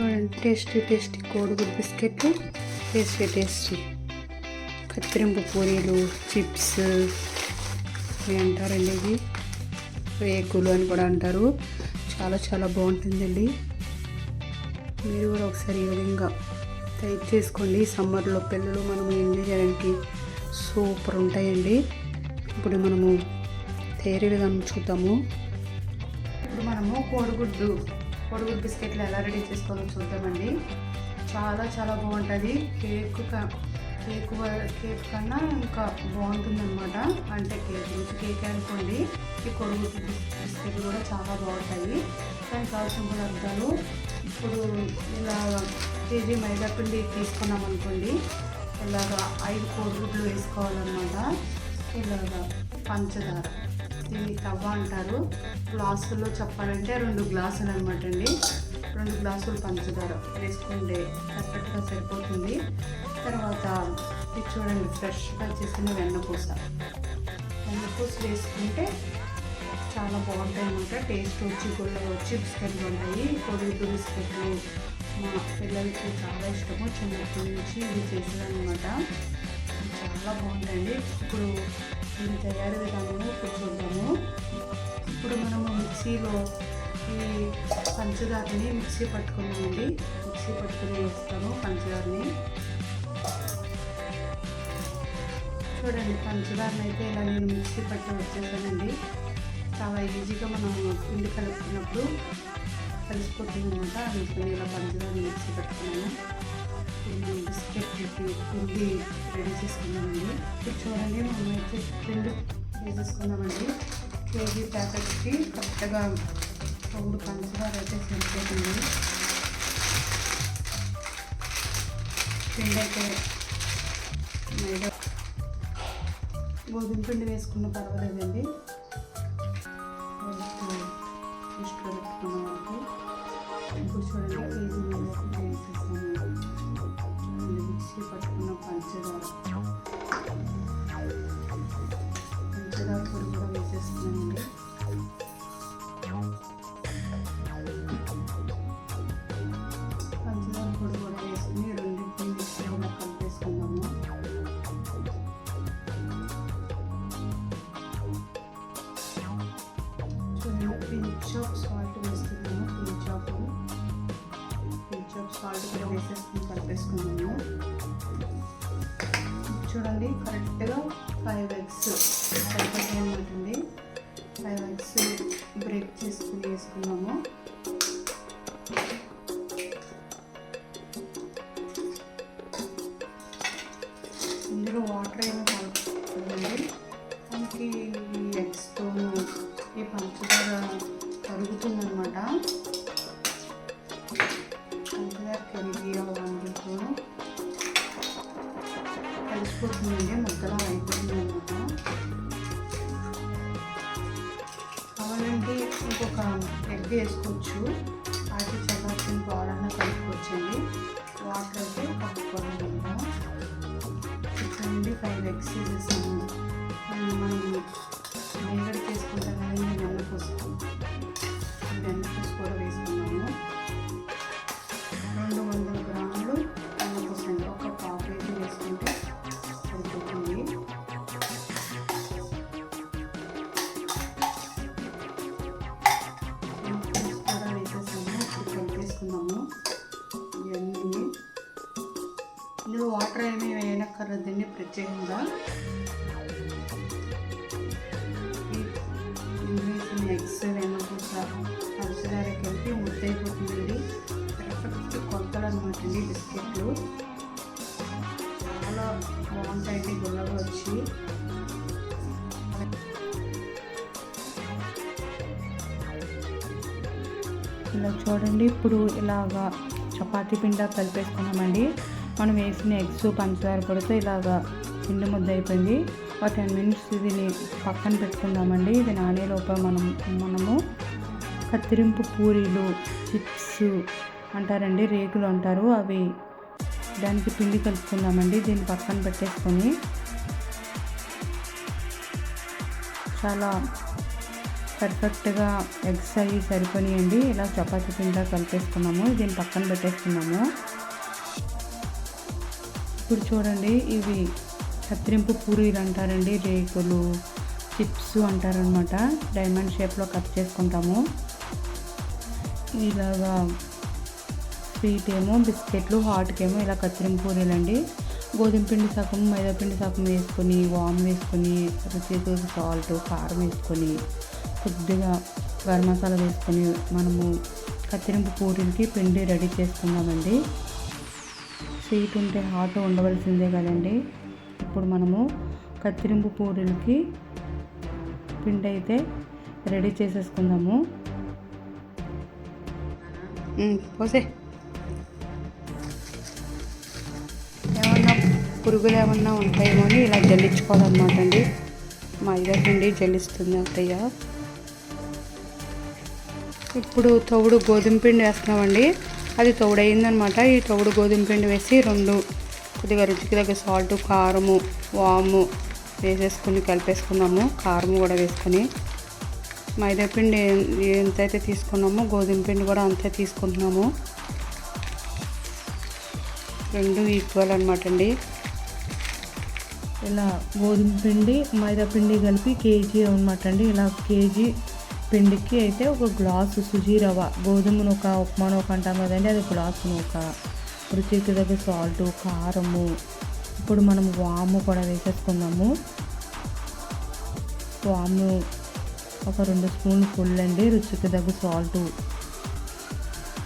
చూడండి tasty tasty కోడిగుడ్డు బిస్కెట్లు. Tasty tasty. కత్తిరింపు పూరీలు చిప్స్ ఇవి అంటారండి ఇవి. రేకులు అని కూడా అంటారు. చాలా చాలా బాగుంటుందండి. మీరు కూడా ఒకసారి ఈ విధంగా టైప్ చేసుకోండి. సమ్మర్లో పిల్లలు మనం ఎంజాయ్ చేయడానికి సూపర్ ఉంటాయండి. ఇప్పుడు మనము తయారీ విధానం చూద్దాము. ఇప్పుడు మనము కోడిగుడ్డు పొడుగు బిస్కెట్లు ఎలా రెడీ చేసుకోవాలో చూద్దామండి. చాలా చాలా బాగుంటుంది. కేక్ క- కేక్ కేక్ కన్నా ఇంకా బాగుంటుంది అనమాట అంటే కేక్ రుచి కేక్ అనుకోండి ఈ కోడిగుడ్డు బిస్కెట్లు కూడా చాలా బాగుంటాయి. దానికి కావాల్సిన పదార్థాలు ఇప్పుడు ఇలా కేజీ మైదా పిండి తీసుకున్నాం అనుకోండి. ఇలాగా ఐదు కోడిగుడ్లు వేసుకోవాలన్నమాట. ఇలాగా పంచదార. దీన్ని తవ్వ అంటారు గ్లాసుల్లో చెప్పాలంటే రెండు గ్లాసులు అనమాట అండి. రెండు గ్లాసులు పంచదార వేసుకుంటే కరెక్ట్గా సరిపోతుంది. తర్వాత ఇది చూడండి ఫ్రెష్గా చేసిన వెన్నపూస. వెన్నపూస వేసుకుంటే చాలా బాగుంటాయి అనమాట టేస్ట్ వచ్చి కూడా వచ్చి బిస్కెట్లు ఉంటాయి. కొడుకు బిస్కెట్లు మా పిల్లలకి చాలా ఇష్టము. చిన్నప్పటి నుంచి ఇది చేసేదనమాట చాలా బాగుంటాయండి. ఇప్పుడు తయారు విధానము ఇప్పుడు చూద్దాము ఇప్పుడు మనము మిక్సీలో ఈ పంచదారని మిక్సీ పట్టుకున్నామండి మిక్సీ పట్టుకుని వేస్తాము పంచదారని. చూడండి పంచదారని అయితే ఇలా నేను మిక్సీ పట్టి వచ్చేసానండి. చాలా ఈజీగా మనం పిండి కలుపుకున్నప్పుడు కలిసిపోతుంది అనమాట అందుకని ఇలా పంచదారని మిక్సీ పట్టుకున్నాను. బిస్కెట్ మనం పిండి రెడీ చేసుకున్నామండి ఇప్పుడు చూడండి మనం అయితే పిండి వేసేసుకున్నామండి కేజీ ప్యాకెట్కి కరెక్ట్గా మూడు పంచదార అయితే సరిపోతుంది పిండి అయితే మైదా గోధుమ పిండి వేసుకున్న పర్వాలేదండి. Jesus. దీన్ని ప్రత్యేకంగా వేసిన ఎగ్స్ వెన్నపూస పంచదార కలిపి ముద్దైపోతుందండి పర్ఫెక్ట్ కొలతలు అనమాట అండి బిస్కెట్లు. చాలా బాగుంటాయండి గుల్లగా వచ్చి. ఇలా చూడండి ఇప్పుడు ఇలాగా చపాతీ పిండ కలిపేసుకున్నామండి. మనం వేసిన ఎగ్స్ పంచదార పొడితో ఇలాగా పిండి ముద్ద అయిపోయింది. ఒక టెన్ మినిట్స్ దీన్ని పక్కన పెట్టుకుందామండి. ఇది నానే లోపల మనం మనము కత్తిరింపు పూరీలు చిప్స్ అంటారండి రేకులు అంటారు. అవి దానికి పిండి కలుపుకుందామండి. దీన్ని పక్కన పెట్టేసుకొని చాలా పర్ఫెక్ట్గా ఎగ్స్ అవి సరిపోనియండి ఇలా చపాతీ పిండా కలిపేసుకున్నాము. దీన్ని పక్కన పెట్టేసుకున్నాము. ఇప్పుడు చూడండి ఇవి కత్తిరింపు పూరీలు అంటారండి రేకులు చిప్స్ అంటారనమాట డైమండ్ షేప్లో కట్ చేసుకుంటాము. ఇలాగా స్వీట్ ఏమో బిస్కెట్లు హాట్కి ఏమో ఇలా కత్తిరింపు పూరీలు అండి గోధుమ పిండి సగం మైదా పిండి సగం వేసుకొని వామ్ వేసుకొని రుచికి సాల్ట్ కారం వేసుకొని కొద్దిగా గరం మసాలా వేసుకొని మనము కత్తిరింపు పూరీలకి పిండి రెడీ చేసుకుందామండి. స్వీట్ ఉంటే హాట్ ఉండవలసిందే కదండి. ఇప్పుడు మనము కత్తిరింపు పూరీలకి పిండి అయితే రెడీ చేసేసుకుందాము. పోసే. ఏమన్నా పురుగులు ఏమన్నా ఉంటాయేమో అని ఇలా జల్లించుకోవాలన్నమాట అండి. మైదా పిండి జల్లిస్తుంది అత్తయ్య. ఇప్పుడు తౌడు గోధుమ పిండి వేస్తున్నామండి. అది తౌడు అయిందనమాట ఈ తౌడు గోధుమ పిండి వేసి రెండు కొద్దిగా రుచికి తగ్గ సాల్ట్ కారము వాము వేసేసుకుని కలిపేసుకున్నాము. కారం కూడా వేసుకొని మైదాపిండి ఎంతైతే తీసుకున్నామో గోధుమ పిండి కూడా అంతే తీసుకుంటున్నాము. రెండు ఈక్వల్ అనమాట అండి. ఇలా గోధుమ పిండి మైదా పిండి కలిపి కేజీ అనమాట అండి. ఇలా కేజీ పిండికి అయితే ఒక గ్లాసు సుజీ రవ్వ గోధుమ నూక ఉప్మా నూక అంటాం కదండి అది గ్లాసు నూక రుచికి తగ్గ సాల్ట్ కారము. ఇప్పుడు మనం వాము కూడా వేసేసుకుందాము. వాము ఒక రెండు స్పూన్లు ఫుల్ అండి రుచికి తగ్గ సాల్ట్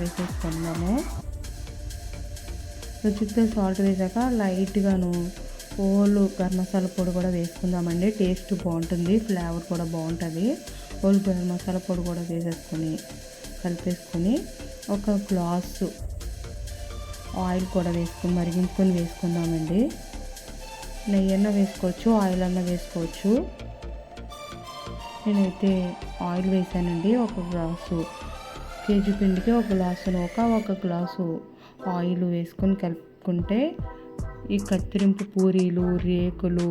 వేసేసుకుందాము. రుచికి తగ్గ సాల్ట్ వేసాక లైట్గాను ఓలు గరం మసాలా పొడి కూడా వేసుకుందామండి టేస్ట్ బాగుంటుంది ఫ్లేవర్ కూడా బాగుంటుంది. ఓలు గరం మసాలా పొడి కూడా వేసేసుకొని కలిపేసుకొని ఒక గ్లాస్ ఆయిల్ కూడా వేసుకొని మరిగించుకొని వేసుకుందామండి. నెయ్యి అన్న వేసుకోవచ్చు ఆయిల్ అన్న వేసుకోవచ్చు. నేనైతే ఆయిల్ వేసానండి ఒక గ్లాసు. కేజీ పిండికి ఒక గ్లాసు నూక ఒక గ్లాసు ఆయిల్ వేసుకొని కలుపుకుంటే ఈ కత్తిరింపు పూరీలు రేకులు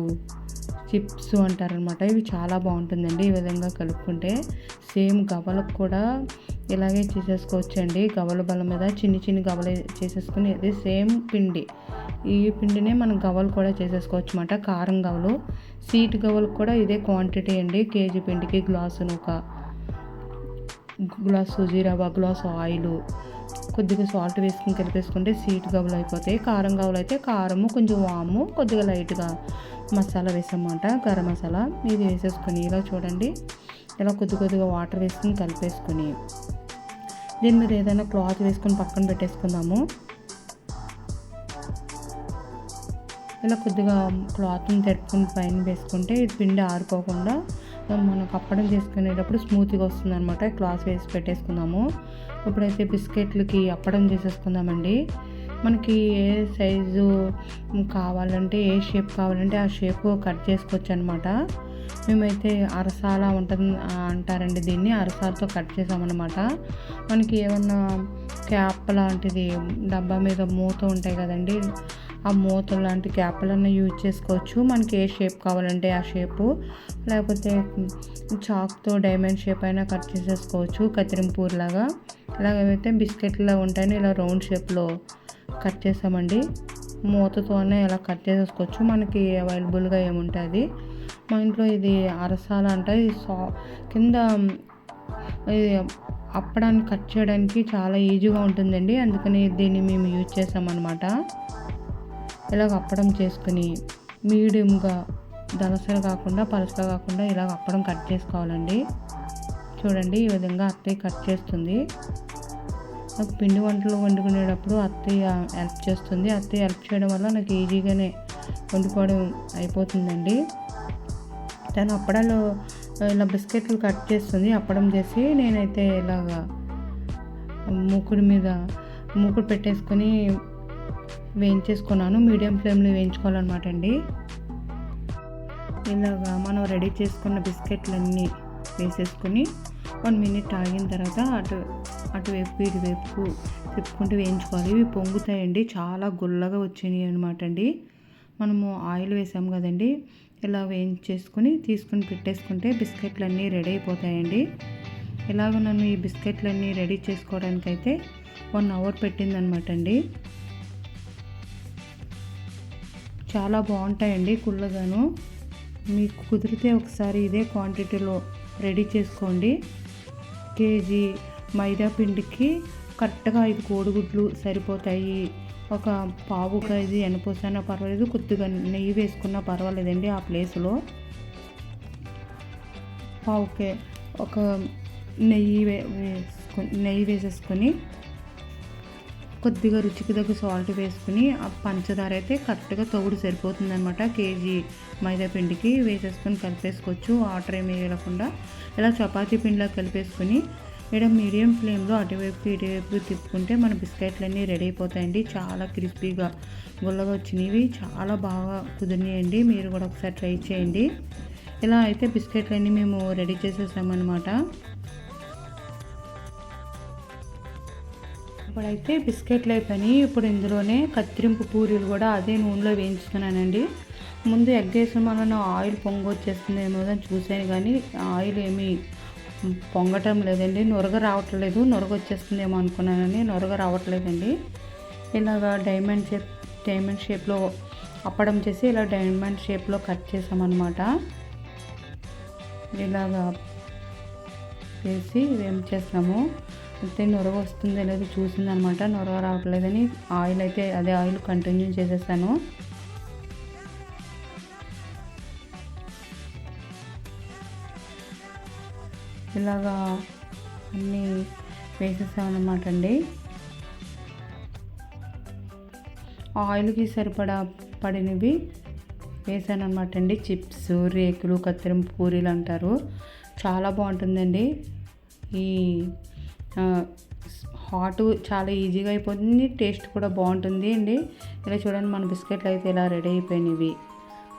చిప్స్ అంటారనమాట. ఇవి చాలా బాగుంటుందండి ఈ విధంగా కలుపుకుంటే. సేమ్ గవలకు కూడా ఇలాగే చేసేసుకోవచ్చు అండి గవల బల మీద చిన్ని చిన్ని గవలు చేసేసుకుని అది సేమ్ పిండి. ఈ పిండినే మనం గవలు కూడా చేసేసుకోవచ్చు అనమాట కారం గవలు సీట్ గవలకు కూడా ఇదే క్వాంటిటీ అండి. కేజీ పిండికి గ్లాసు ఒక గ్లాస్ సుజీ రవ్వ గ్లాస్ ఆయిల్ కొద్దిగా సాల్ట్ వేసుకుని కలిపేసుకుంటే స్వీట్ గవలు అయిపోతాయి. కారం గవ్వలు అయితే కారము కొంచెం వాము కొద్దిగా లైట్గా మసాలా వేసామన్నమాట గరం మసాలా. ఇది వేసేసుకొని ఇలా చూడండి. ఇలా కొద్ది కొద్దిగా వాటర్ వేసుకుని కలిపేసుకుని. దీని మీద ఏదైనా క్లాత్ వేసుకొని పక్కన పెట్టేసుకుందాము. ఇలా కొద్దిగా క్లాత్ని తెరుపుకుని పైన వేసుకుంటే ఇది పిండి ఆరిపోకుండా మనం కప్పడం చేసుకునేటప్పుడు స్మూత్గా వస్తుంది అనమాట క్లాత్ వేసి పెట్టేసుకుందాము. ఇప్పుడైతే బిస్కెట్లకి అప్పడం చేసేసుకుందామండి. మనకి ఏ సైజు కావాలంటే ఏ షేప్ కావాలంటే ఆ షేప్ కట్ చేసుకోవచ్చు అనమాట మేమైతే అరసాల ఉంటుంది అంటారండి దీన్ని అరసాలతో కట్ చేసామన్నమాట. మనకి ఏమన్నా క్యాప్ లాంటిది డబ్బా మీద మూత ఉంటాయి కదండి ఆ మూత లాంటి క్యాప్లన్నా యూజ్ చేసుకోవచ్చు. మనకి ఏ షేప్ కావాలంటే ఆ షేపు. లేకపోతే చాక్తో డైమండ్ షేప్ అయినా కట్ చేసేసుకోవచ్చు కత్తిరింపూర్ లాగా ఇలాగైతే బిస్కెట్లో ఉంటాయని ఇలా రౌండ్ షేప్లో కట్ చేసామండి. మూతతోనే ఇలా కట్ చేసేసుకోవచ్చు. మనకి అవైలబుల్గా ఏముంటుంది? మా ఇంట్లో ఇది అరసాల అంట. ఇది సా కింద ఇది అప్పడానికి కట్ చేయడానికి చాలా ఈజీగా ఉంటుందండి. అందుకని దీన్ని మేము యూజ్ చేసామన్నమాట. ఇలాగ అప్పడం చేసుకుని మీడియంగా దలసలు కాకుండా పలసగా కాకుండా ఇలాగ అప్పడం కట్ చేసుకోవాలండి. చూడండి ఈ విధంగా అత్తయ్య కట్ చేస్తుంది. నాకు పిండి వంటలు వండుకునేటప్పుడు అత్తయ్య హెల్ప్ చేస్తుంది. అత్తయ్య హెల్ప్ చేయడం వల్ల నాకు ఈజీగానే వండుకోవడం అయిపోతుందండి. తను అప్పడాలు ఇలా బిస్కెట్లు కట్ చేస్తుంది. అప్పడం చేసి నేనైతే ఇలాగా మూకుడి మీద మూకుడు పెట్టేసుకొని వేయించేసుకున్నాను. మీడియం ఫ్లేమ్లో వేయించుకోవాలన్నమాట అండి. ఇలాగా మనం రెడీ చేసుకున్న బిస్కెట్లన్నీ వేసేసుకుని వన్ మినిట్ ఆగిన తర్వాత అటు అటువైపు ఇటువైపు తిప్పుకుంటూ వేయించుకోవాలి. ఇవి పొంగుతాయండి. చాలా గుల్లగా వచ్చినాయి అనమాట అండి. మనము ఆయిల్ వేసాము కదండి. ఇలా వేయించేసుకుని తీసుకుని పెట్టేసుకుంటే బిస్కెట్లు అన్నీ రెడీ అయిపోతాయండి. ఇలాగ నన్ను ఈ బిస్కెట్లన్నీ రెడీ చేసుకోవడానికి అయితే వన్ అవర్ పెట్టిందనమాట అండి. చాలా బాగుంటాయండి కుళ్ళగాను. మీకు కుదిరితే ఒకసారి ఇదే క్వాంటిటీలో రెడీ చేసుకోండి. కేజీ మైదా పిండికి కరెక్ట్గా ఐదు కోడిగుడ్లు సరిపోతాయి. ఒక పావు కేజీ ఎనపోసైనా పర్వాలేదు కొద్దిగా నెయ్యి వేసుకున్నా పర్వాలేదండి ఆ ప్లేస్లో. పావుకే ఒక నెయ్యి వే వేసుకొని నెయ్యి వేసేసుకొని కొద్దిగా రుచికి తగ్గ సాల్ట్ వేసుకుని ఆ పంచదార అయితే కరెక్ట్గా తగుడు సరిపోతుందనమాట కేజీ మైదా పిండికి వేసేసుకొని కలిపేసుకోవచ్చు. వాటర్ ఏమి వేయకుండా ఇలా చపాతీ పిండిలా కలిపేసుకొని ఇక్కడ మీడియం ఫ్లేమ్లో అటువైపు ఇటువైపు తిప్పుకుంటే మన బిస్కెట్లన్నీ రెడీ అయిపోతాయండి. చాలా క్రిస్పీగా గుల్లగా వచ్చినవి. చాలా బాగా కుదిరినాయండి. మీరు కూడా ఒకసారి ట్రై చేయండి. ఇలా అయితే బిస్కెట్లన్నీ మేము రెడీ చేసేసామన్నమాట. ఇప్పుడైతే బిస్కెట్లు అయిపోయినాయి. ఇప్పుడు ఇందులోనే కత్తిరింపు పూరీలు కూడా అదే నూనెలో వేయించుతున్నానండి ముందు ఎగ్ వేసిన వలన ఆయిల్ పొంగొచ్చేస్తుందేమో అని చూశాను కానీ ఆయిల్ ఏమీ పొంగటం లేదండి. నొరగ రావట్లేదు. నొరగ వచ్చేస్తుందేమో అనుకున్నానని నొరగ రావట్లేదండి. ఇలాగా డైమండ్ షేప్ డైమండ్ షేప్లో అప్పడం చేసి ఇలా డైమండ్ షేప్లో కట్ చేసామన్నమాట. ఇలాగా వేసి ఏం చేస్తాము అయితే నొర వస్తుంది అనేది చూసిందనమాట. నొర రావట్లేదని ఆయిల్ అయితే అదే ఆయిల్ కంటిన్యూ చేసేసాను. ఇలాగా అన్నీ వేసేసామన్నమాట అండి. ఆయిల్కి సరిపడా పడినవి వేసాను అనమాట అండి. చిప్స్ రేకులు కత్తిరింపు పూరీలు అంటారు. చాలా బాగుంటుందండి. ఈ హాట్ చాలా ఈజీగా అయిపోతుంది. టేస్ట్ కూడా బాగుంటుంది అండి. ఇలా చూడండి మన బిస్కెట్లు అయితే ఇలా రెడీ అయిపోయినవి.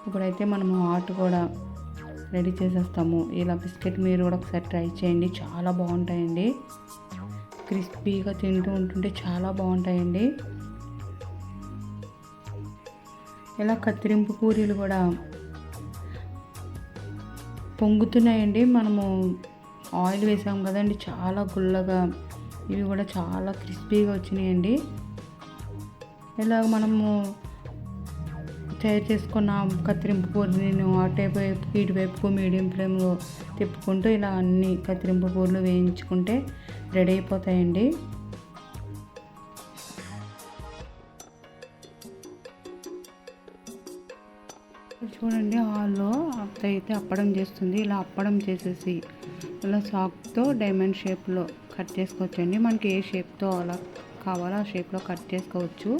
ఇప్పుడైతే మనం హాట్ కూడా రెడీ చేసేస్తాము. ఇలా బిస్కెట్ మీరు కూడా ఒకసారి ట్రై చేయండి. చాలా బాగుంటాయండి. క్రిస్పీగా తింటూ ఉంటుంటే చాలా బాగుంటాయండి. ఇలా కత్తిరింపు పూరీలు కూడా పొంగుతున్నాయండి. మనము ఆయిల్ వేసాం కదండి చాలా గుల్లగా. ఇవి కూడా చాలా క్రిస్పీగా వచ్చినాయండి. ఇలాగ మనము తయారు చేసుకున్న కత్తిరింపు పూరీని అటువైపు ఇటువైపుకు మీడియం ఫ్లేమ్లో తిప్పుకుంటూ ఇలా అన్ని కత్తిరింపు పూర్లు వేయించుకుంటే రెడీ అయిపోతాయండి. చూడండి హాల్లో అత్త అయితే అప్పడం చేస్తుంది. ఇలా అప్పడం చేసేసి ఇలా చాక్తో డైమండ్ షేప్లో కట్ చేసుకోవచ్చండి. మనకి ఏ షేప్తో అలా కావాలో ఆ షేప్లో కట్ చేసుకోవచ్చు.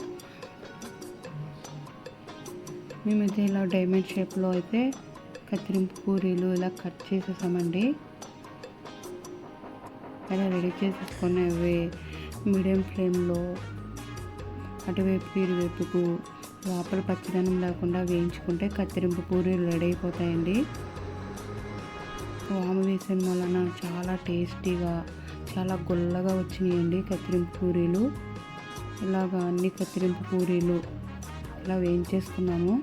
మేమైతే ఇలా డైమండ్ షేప్లో అయితే కత్తిరింపు పూరీలు ఇలా కట్ చేసేసామండి. ఇలా రెడీ చేసేసుకొని అవి మీడియం ఫ్లేమ్లో అటువైపు ఇరువైపుకు లోపల పచ్చదనం లేకుండా వేయించుకుంటే కత్తిరింపు పూరీలు రెడీ అయిపోతాయండి. వాము వేసిన వలన చాలా టేస్టీగా చాలా గుల్లగా వచ్చినాయండి కత్తిరింపు పూరీలు. ఇలాగా అన్ని కత్తిరింపు పూరీలు ఇలా వేయించేసుకున్నాము.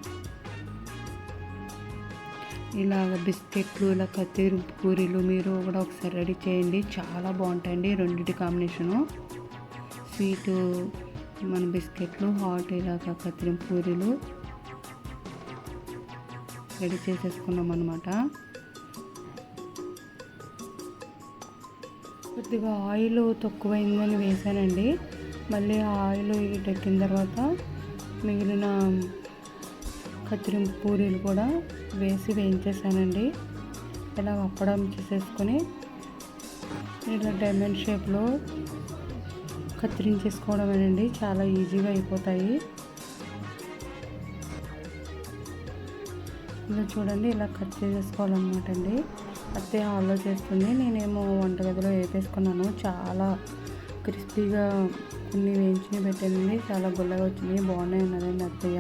ఇలాగ బిస్కెట్లు ఇలా కత్తిరింపు పూరీలు మీరు కూడా ఒకసారి రెడీ చేయండి. చాలా బాగుంటాయండి రెండింటి కాంబినేషను. స్వీటు మన బిస్కెట్లు హాట్ ఇలాగ కత్తిరింపు పూరీలు రెడీ చేసేసుకున్నాం అనమాట కొద్దిగా ఆయిల్ తక్కువైందని వేసానండి మళ్ళీ ఆయిల్ ఎక్కిన తర్వాత మిగిలిన కత్తిరింపు పూరీలు కూడా వేసి వేయించేసానండి ఇలా అప్పడం చేసేసుకొని ఇలా డైమండ్ షేప్లో కత్తిరించేసుకోవడమేనండి చాలా ఈజీగా అయిపోతాయి. ఇలా చూడండి ఇలా కట్ చేసేసుకోవాలన్నమాట అండి. అత్తే హాల్లో చేస్తుంది. నేనేమో వంటగదిలో వేపేసుకున్నాను. చాలా క్రిస్పీగా కొన్ని వేయించి పెట్టింది చాలా గుల్లగా వచ్చినాయి. బాగున్నాయి ఉన్నదండి అత్తయ్య.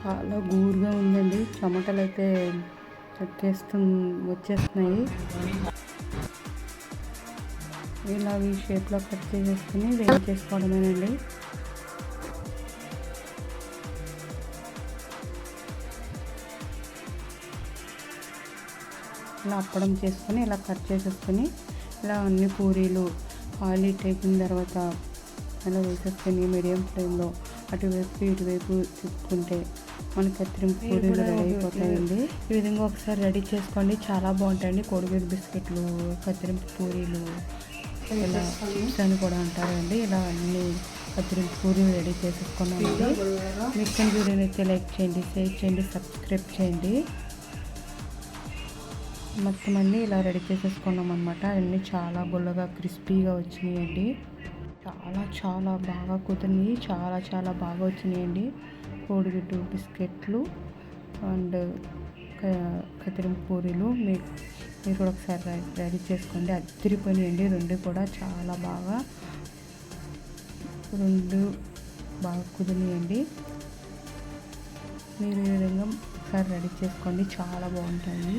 చాలా గూరుగా ఉందండి. చెమటలు అయితే వచ్చేస్తు వచ్చేస్తున్నాయి. ఇలా ఈ షేప్లో కట్ చేసేసుకుని వేయించేసుకోవడమేనండి. ఇలా అప్పడం చేసుకొని ఇలా కట్ చేసేసుకొని ఇలా అన్ని పూరీలు ఆయిల్ అయిపోయిన తర్వాత అలా వేసేసుకొని మీడియం ఫ్లేమ్లో అటువైపు ఇటువైపు తిప్పుకుంటే మన కత్తిరింపు పూరీలు రెడీ అయిపోతాయండి. ఈ విధంగా ఒకసారి రెడీ చేసుకోండి. చాలా బాగుంటాయండి కోడిగుడ్డు బిస్కెట్లు కత్తిరింపు పూరీలు ఇలా చిప్స్ అని కూడా అంటారండి. ఇలా అన్ని కత్తిరింపు పూరీలు రెడీ చేసేసుకున్నామండి. మీకు వీడియో అయితే లైక్ చేయండి షేర్ చేయండి సబ్స్క్రైబ్ చేయండి. మొత్తం అన్నీ ఇలా రెడీ చేసేసుకున్నాం అనమాట అన్నీ చాలా బుల్లగా క్రిస్పీగా వచ్చినాయండి. చాలా చాలా బాగా కుదిరినాయి. చాలా చాలా బాగా వచ్చినాయండి. కోడిగుడ్డు బిస్కెట్లు అండ్ కత్తిరింపు పూరీలు మీకు మీరు కూడా ఒకసారి రెడీ చేసుకోండి. అద్దరిపోయినాయండి. రెండు కూడా చాలా బాగా రెండు బాగా కుదిరినాయండి. మీరు ఈ విధంగా ఒకసారి రెడీ చేసుకోండి. చాలా బాగుంటాయి.